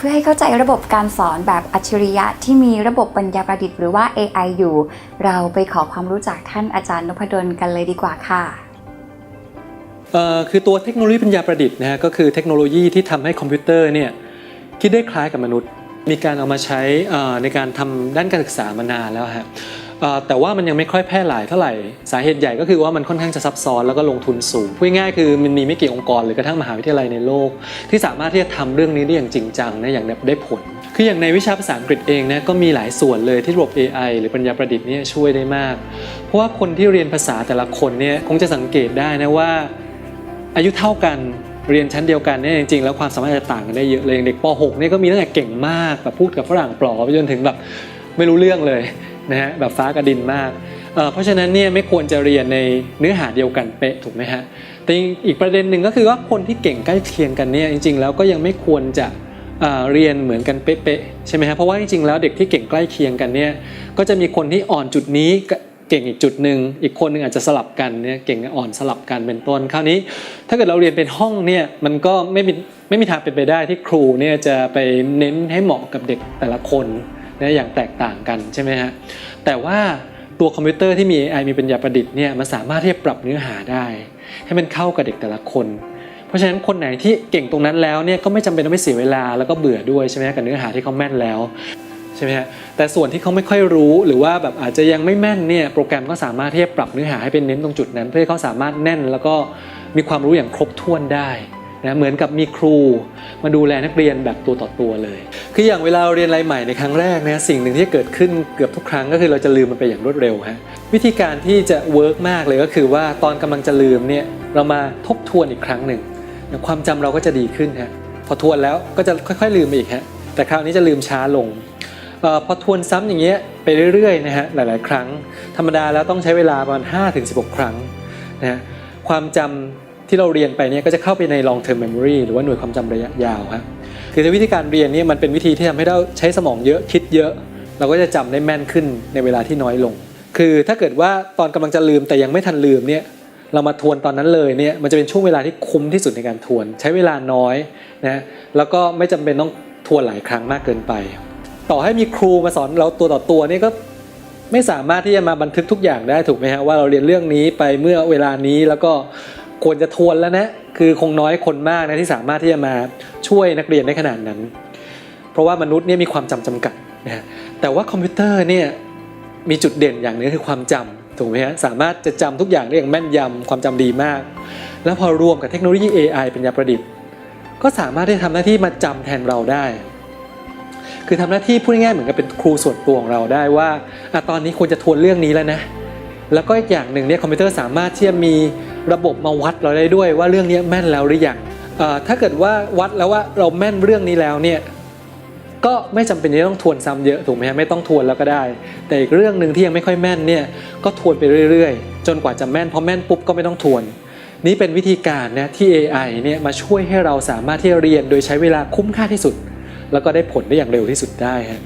เพื่อให้เข้าใจระบบการสอนแบบอัจฉริยะที่มีระบบปัญญาประดิษฐ์หรือว่า AI อยู่ เราไปขอความรู้จากท่านอาจารย์นพดลกันเลยดีกว่าค่ะคือตัวเทคโนโลยีปัญญาประดิษฐ์นะฮะก็คือเทคโนโลยีที่ทำให้คอมพิวเตอร์เนี่ยคิดได้คล้ายกับมนุษย์ มีการเอามาใช้ในการทำด้านการศึกษามานานแล้วฮะ แต่ว่ามันยังไม่ค่อยแพร่หลายเท่าไหร่สาเหตุใหญ่ก็คือว่ามันค่อนข้างจะซับซ้อนแล้วก็ลงทุนสูงพูดง่ายคือมันมีไม่กี่องค์กรหรือกระทั่งมหาวิทยาลัยในโลก ที่สามารถที่จะทำเรื่องนี้ได้อย่างจริงจังนะอย่างแบบได้ผล คืออย่างในวิชาภาษาอังกฤษเองนะก็มีหลายส่วนเลยที่ระบบ AI หรือปัญญาประดิษฐ์เนี่ยช่วยได้มาก เพราะว่าคนที่เรียนภาษาแต่ละคนเนี่ยคงจะสังเกตได้นะว่า อายุเท่ากันเรียนชั้นเดียวกันเนี่ยจริงๆแล้วความสามารถจะต่างกันได้เยอะเลยอย่างเด็กป .6 เนี่ยก็มีตั้งแต่เก่งมากแบบพูดกับฝรั่งปลอไปจนถึงแบบไม่รู้เรื่องเลย นะฮะแบบฟ้ากระดินมากเเพราะฉะนั้นเนี่ยไม่ควรจะเรียนในเนื้อหาเดียวกันเป๊ะถูกไหมฮะแต่อีกประเด็นหนึ่งก็คือว่าคนที่เก่งใกล้เคียงกันเนี่ยจริง ๆ แล้วก็ยังไม่ควรจะเเรียนเหมือนกันเป๊ะๆใช่ไหมฮะเพราะว่าจริงๆแล้วเด็กที่เก่งใกล้เคียงกันเนี่ยก็จะมีคนที่อ่อนจุดนี้เก่งอีกจุดหนึ่งอีกคนหนึ่งอาจจะสลับกันเนี่ยเก่งกับอ่อนสลับกันเป็นต้นคราวนี้ ถ้าเกิดเราเรียนเป็นห้องเนี่ยมันก็ไม่มีไม่มีทางเป็นไปได้ที่ครูเนี่ยจะไปเน้นให้เหมาะกับเด็กแต่ละคน นะอย่างแตกต่างกันใช่ไหมฮะแต่ว่าตัวคอมพิวเตอร์ที่มี AI มีปัญญาประดิษฐ์เนี่ยมันสามารถที่จะปรับเนื้อหาได้ ให้มันเข้ากับเด็กแต่ละคน เพราะฉะนั้นคนไหนที่เก่งตรงนั้นแล้วเนี่ยก็ไม่จำเป็นต้องไปเสียเวลาแล้วก็เบื่อด้วยใช่ไหมกับเนื้อหาที่เขาแม่นแล้วใช่ไหมฮะแต่ส่วนที่เขาไม่ค่อยรู้หรือว่าแบบอาจจะยังไม่แม่นเนี่ยโปรแกรมก็สามารถที่จะปรับเนื้อหาให้เป็นเน้นตรงจุดนั้น เพื่อให้เขาสามารถแน่นแล้วก็มีความรู้อย่างครบถ้วนได้ นะเหมือนกับมีครูมาดูแลนักเรียนแบบตัวต่อตัวเลย คืออย่างเวลาเราเรียนอะไรใหม่ในครั้งแรกนะสิ่งหนึ่งที่เกิดขึ้นเกือบทุกครั้งก็คือเราจะลืมมันไปอย่างรวดเร็วฮะวิธีการที่จะเวิร์กมากเลยก็คือว่าตอนกำลังจะลืมเนี่ยเรามาทบทวนอีกครั้งหนึ่งความจำเราก็จะดีขึ้นฮะพอทวนแล้วก็จะค่อยๆลืมไปอีกฮะแต่คราวนี้จะลืมช้าลงออพอทวนซ้ำอย่างเงี้ยไปเรื่อยๆนะฮะหลาย ๆ ครั้ง ธรรมดาแล้วต้องใช้เวลาประมาณ5-16 ครั้งนะฮะความจำ ที่เราเรียนไปเนี่ยก็จะเข้าไปใน long term memory หรือว่าหน่วยความจำระยะยาวครับคือวิธีการเรียนเนี่ยมันเป็นวิธีที่ทำให้เราใช้สมองเยอะคิดเยอะ เราก็จะจำได้แม่นขึ้นในเวลาที่น้อยลง คือถ้าเกิดว่าตอนกำลังจะลืมแต่ยังไม่ทันลืมเนี่ยเรามาทวนตอนนั้นเลยเนี่ยมันจะเป็นช่วงเวลาที่คุ้มที่สุดในการทวน ใช้เวลาน้อยนะแล้วก็ไม่จำเป็นต้องทวนหลายครั้งมากเกินไป ต่อให้มีครูมาสอนเราตัวต่อตัวนี่ก็ไม่สามารถที่จะมาบันทึกทุกอย่างได้ถูกไหมฮะว่าเราเรียนเรื่องนี้ไปเมื่อเวลานี้แล้วก็ ควรจะทวนแล้วนะ คือคงน้อยคนมากนะที่สามารถที่จะมาช่วยนักเรียนได้ขนาดนั้น เพราะว่ามนุษย์เนี่ยมีความจำจำกัดนะฮะแต่ว่าคอมพิวเตอร์เนี่ยมีจุดเด่นอย่างหนึงคือความจำถูกไหมฮะสามารถจะจำทุกอย่างได้อย่างแม่นยำความจำดีมาก แล้วพอรวมกับเทคโนโลยี AI เป็นยาประดิษฐ์ ก็สามารถที่จะทำหน้าที่มาจำแทนเราได้ คือทำหน้าที่พูดง่ายๆเหมือนกับเป็นครูส่วนตัวของเราได้ว่าอะตอนนี้ควรจะทวนเรื่องนี้แล้วนะแล้วก็อีกอย่างหนึ่งเนี่ยคอมพิวเตอร์สามารถที่จะมี ระบบมาวัดเราได้ด้วยว่าเรื่องนี้แม่นแล้วหรือยังเอ่อถ้าเกิดว่าวัดแล้วว่าเราแม่นเรื่องนี้แล้วเนี่ยก็ไม่จำเป็นที่ต้องทวนซ้ำเยอะถูกไหมฮะไม่ต้องทวนแล้วก็ได้ แต่อีกเรื่องหนึ่งที่ยังไม่ค่อยแม่นเนี่ยก็ทวนไปเรื่อยๆ จนกว่าจะแม่นพอแม่นปุ๊บก็ไม่ต้องทวน นี่เป็นวิธีการนะที่ AI เนี่ยมาช่วยให้เราสามารถที่จะเรียนโดยใช้เวลาคุ้มค่าที่สุด แล้วก็ได้ผลได้อย่างเร็วที่สุดได้ฮะ